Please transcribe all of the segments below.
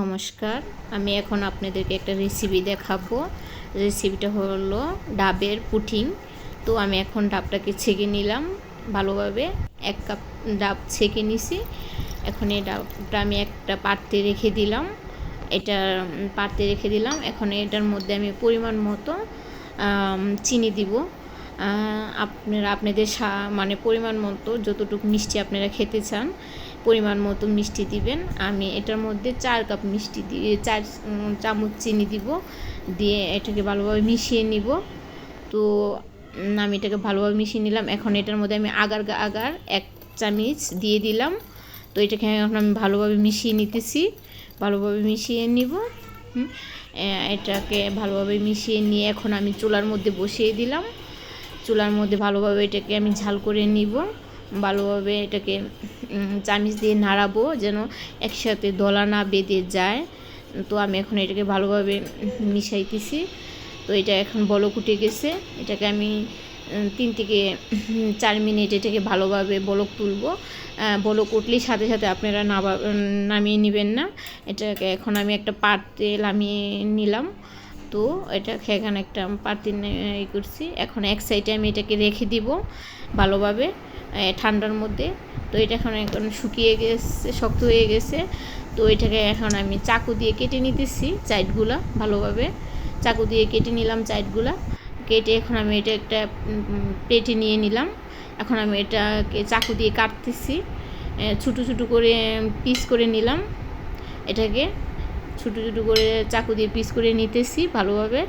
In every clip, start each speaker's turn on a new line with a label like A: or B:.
A: নমস্কার। আমি এখন আপনাদেরকে একটা রেসিপি দেখাবো। রেসিপিটা হলো ডাবের পুটিং তো আমি এখন ডাবটাকে ছেঁকে নিলাম ভালোভাবে। এক কাপ ডাব ছেঁকে নিছি। এখন এই ডাবটা আমি একটা পাত্রে রেখে দিলাম। এটা পাত্রে রেখে দিলাম। এখন এটার মধ্যে আমি পরিমাণ মতো চিনি দিব। আপনারা, আপনাদের মানে পরিমাণ মতো যতটুকু মিষ্টি আপনারা খেতে চান পরিমাণ মতো মিষ্টি দিবেন। আমি এটার মধ্যে চার কাপ মিষ্টি দিয়ে চার চামচ চিনি দিব। দিয়ে এটাকে ভালোভাবে মিশিয়ে নিব। তো আমি এটাকে ভালোভাবে মিশিয়ে নিলাম। এখন এটার মধ্যে আমি আগার আগার এক চামচ দিয়ে দিলাম। তো এটাকে এখন আমি ভালোভাবে মিশিয়ে নিতেছি। ভালোভাবে মিশিয়ে নিব। এটাকে ভালোভাবে মিশিয়ে নিয়ে এখন আমি চুলার মধ্যে বসিয়ে দিলাম। চুলার মধ্যে ভালোভাবে এটাকে আমি ঝাল করে নিব। ভালোভাবে এটাকে চামিচ দিয়ে নাড়াবো যেন একসাথে দলা না বেঁধে যায়। তো আমি এখন এটাকে ভালোভাবে মিশাইতেছি। তো এটা এখন বলক উঠে গেছে। এটাকে আমি তিন থেকে চার মিনিট এটাকে ভালোভাবে বলক তুলবো। বলক উঠলেই সাথে সাথে আপনারা নামিয়ে নেবেন না। এটাকে এখন আমি একটা পাত্রে নামিয়ে নিলাম। তো এটাকে এখানে একটা পাতি করছি। এখন এক সাইডে আমি এটাকে রেখে দিব ভালোভাবে। ঠান্ডার মধ্যে। তো এটা এখন এখন শুকিয়ে গেছে, শক্ত হয়ে গেছে। তো এটাকে এখন আমি চাকু দিয়ে কেটে নিতেছি চাইটগুলা ভালোভাবে। চাকু দিয়ে কেটে নিলাম চাইটগুলা। কেটে এখন আমি এটা একটা প্লেটে নিয়ে নিলাম। এখন আমি এটাকে চাকু দিয়ে কাটতেছি। ছোটো ছোটো করে পিস করে নিলাম এটাকে। ছোটো ছোটো করে চাকু দিয়ে পিস করে নিতেছি ভালোভাবে।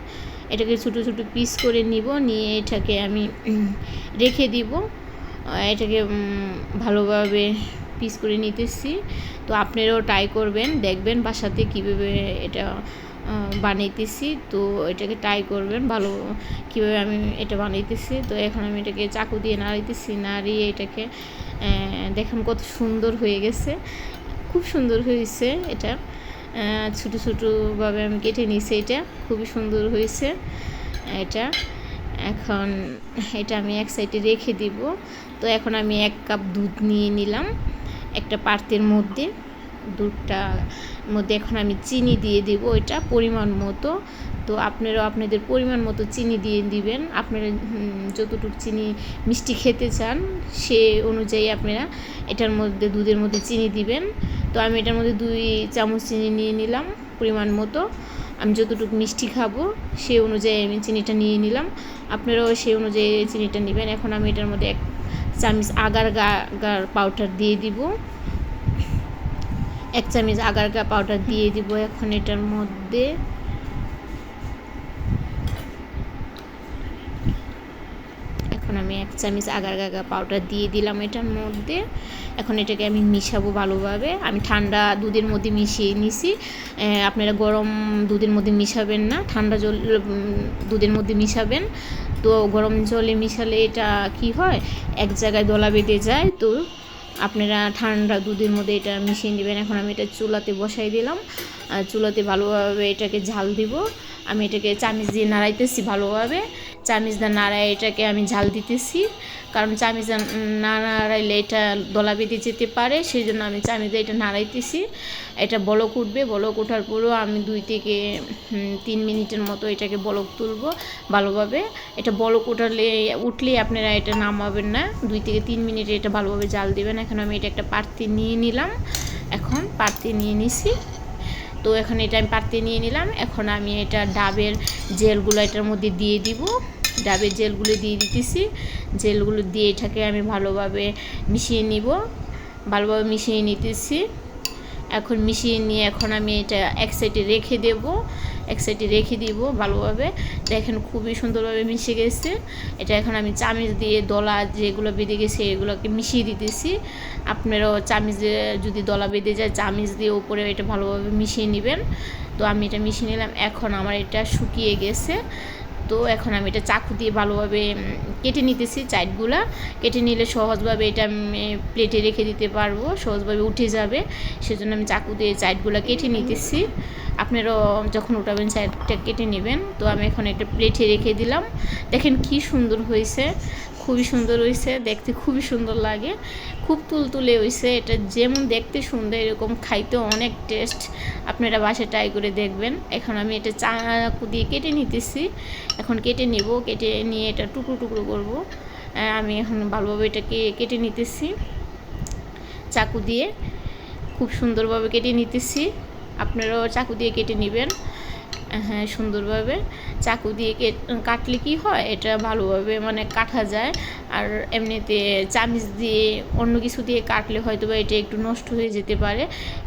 A: এটাকে ছোটো ছোটো পিস করে নিব, নিয়ে এটাকে আমি রেখে দিব। এটাকে ভালোভাবে পিস করে নিতেছি। তো আপনারাও ট্রাই করবেন, দেখবেন বাসাতে কীভাবে এটা বানাইতেছি। তো এটাকে ট্রাই করবেন, ভালো, কীভাবে আমি এটা বানাইতেছি। তো এখন আমি এটাকে চাকু দিয়ে নাড়াইতেছি, নাড়িয়ে এটাকে দেখুন কত সুন্দর হয়ে গেছে। খুব সুন্দর হয়েছে এটা। ছোটো ছোটোভাবে আমি কেটে নিয়েছি এটা। খুবই সুন্দর হয়েছে এটা। এখন এটা আমি এক সাইডে রেখে দিব। তো এখন আমি এক কাপ দুধ নিয়ে নিলাম, একটা পাত্রের মধ্যে। দুধটা মধ্যে এখন আমি চিনি দিয়ে দিব এটা পরিমাণ মতো। তো আপনারাও আপনাদের পরিমাণ মতো চিনি দিয়ে দিবেন। আপনারা যতটুকু চিনি মিষ্টি খেতে চান, সে অনুযায়ী আপনারা এটার মধ্যে, দুধের মধ্যে চিনি দিবেন। তো আমি এটার মধ্যে দুই চামচ চিনি নিয়ে নিলাম পরিমাণ মতো। আমি যতটুকু মিষ্টি খাব সেই অনুযায়ী আমি চিনিটা নিয়ে নিলাম। আপনারাও সেই অনুযায়ী চিনিটা নেবেন। এখন আমি এটার মধ্যে এক চামচ আগার গা পাউডার দিয়ে দিব। এক চামচ আগার গা পাউডার দিয়ে দিব এখন এটার মধ্যে। এখন আমি এক চামচ আগার গাগা পাউডার দিয়ে দিলাম এটার মধ্যে। এখন এটাকে আমি মিশাবো ভালোভাবে। আমি ঠান্ডা দুধের মধ্যে মিশিয়ে নিছি। আপনারা গরম দুধের মধ্যে মিশাবেন না, ঠান্ডা জল দুধের মধ্যে মিশাবেন। তো গরম জলে মিশালে এটা কি হয়? এক জায়গায় দলা বেঁধে যায়। তো আপনারা ঠান্ডা দুধের মধ্যে এটা মিশিয়ে নেবেন। এখন আমি এটা চুলাতে বসাই দিলাম। চুলাতে ভালোভাবে এটাকে ঝাল দিব। আমি এটাকে চামিচ দিয়ে নাড়াইতেছি ভালোভাবে। চামিচ দিয়ে নাড়াই এটাকে আমি ঝাল দিতেছি। কারণ চামিচ না নাড়াইলে এটা দলা বেঁধে যেতে পারে সেই জন্য আমি চামিচ এটা নাড়াইতেছি। এটা বলক উঠবে, বলক ওঠার পরেও আমি দুই থেকে তিন মিনিটের মতো এটাকে বলক তুলবো ভালোভাবে। এটা বলক উঠালে উঠলেই আপনারা এটা নামাবেন না। দুই থেকে তিন মিনিট এটা ভালোভাবে জাল দিবেন। এখন আমি এটা একটা পাত্রে নিয়ে নিলাম। এখন পাত্রে নিয়ে নিছি। তো এখন এটা আমি পাত্রে নিয়ে নিলাম। এখন আমি এটা ডাবের জেলগুলো এটার মধ্যে দিয়ে দিব। ডাবের জেলগুলো দিয়ে দিতেছি। জেলগুলো দিয়ে এটাকে আমি ভালোভাবে মিশিয়ে নিব। ভালোভাবে মিশিয়ে নিতেছি। এখন মিশিয়ে নিয়ে এখন আমি এটা এক সাইডে রেখে দেব। এক সাইডে রেখে দিব ভালোভাবে। দেখেন খুবই সুন্দরভাবে মিশে গেছে। এটা এখন আমি চামিচ দিয়ে দলা যেগুলো বেঁধে গেছে এগুলোকে মিশিয়ে দিতেছি। আপনারাও চামিচ যদি দলা বেঁধে যায়, চামিচ দিয়ে উপরে এটা ভালোভাবে মিশিয়ে নেবেন। তো আমি এটা মিশিয়ে নিলাম। এখন আমার এটা শুকিয়ে গেছে। তো এখন আমি এটা চাকু দিয়ে ভালোভাবে কেটে নিতেছি চাইটগুলা। কেটে নিলে সহজভাবে এটা আমি প্লেটে রেখে দিতে পারব, সহজভাবে উঠে যাবে। সেজন্য আমি চাকু দিয়ে চাইটগুলা কেটে নিতেছি। আপনারাও যখন উঠাবেন চাইটটা কেটে নেবেন। তো আমি এখন একটা প্লেটে রেখে দিলাম। দেখেন কি সুন্দর হয়েছে। খুবই সুন্দর হয়েছে দেখতে খুবই সুন্দর লাগে। খুব তুলতুলে হয়েছে এটা যেমন দেখতে সুন্দর, এরকম খাইতে অনেক টেস্ট আপনারা বাসায় ট্রাই করে দেখবেন। এখন আমি এটা চাকু দিয়ে কেটে নিতেছি। এখন কেটে নিব, কেটে নিয়ে এটা টুকরো টুকরো করব। আমি এখন ভালোভাবে এটাকে কেটে নিতেছি। চাকু দিয়ে খুব সুন্দরভাবে কেটে নিতেছি। আপনারাও চাকু দিয়ে কেটে নেবেন। হ্যাঁ সুন্দরভাবে চাকু দিয়ে কাটলে কি হয়? এটা ভালোভাবে মানে কাটা যায়। আর এমনিতে চামিচ দিয়ে অন্য কিছু দিয়ে কাটলে হয়তো বা এটা একটু নষ্ট হয়ে যেতে পারে।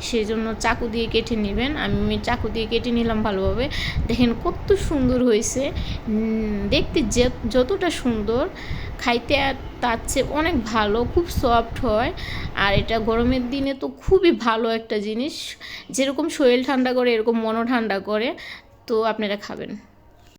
A: সেই জন্য চাকু দিয়ে কেটে নেবেন। আমি চাকু দিয়ে কেটে নিলাম ভালোভাবে। দেখেন কত সুন্দর হয়েছে। দেখতে যতটা সুন্দর। খাইতে তার চেয়ে অনেক ভালো, খুব সফট হয়। আর এটা গরমের দিনে তো খুবই ভালো একটা জিনিস। যেরকম শরীর ঠান্ডা করে, এরকম মনও ঠান্ডা করে। তো আপনারা খাবেন।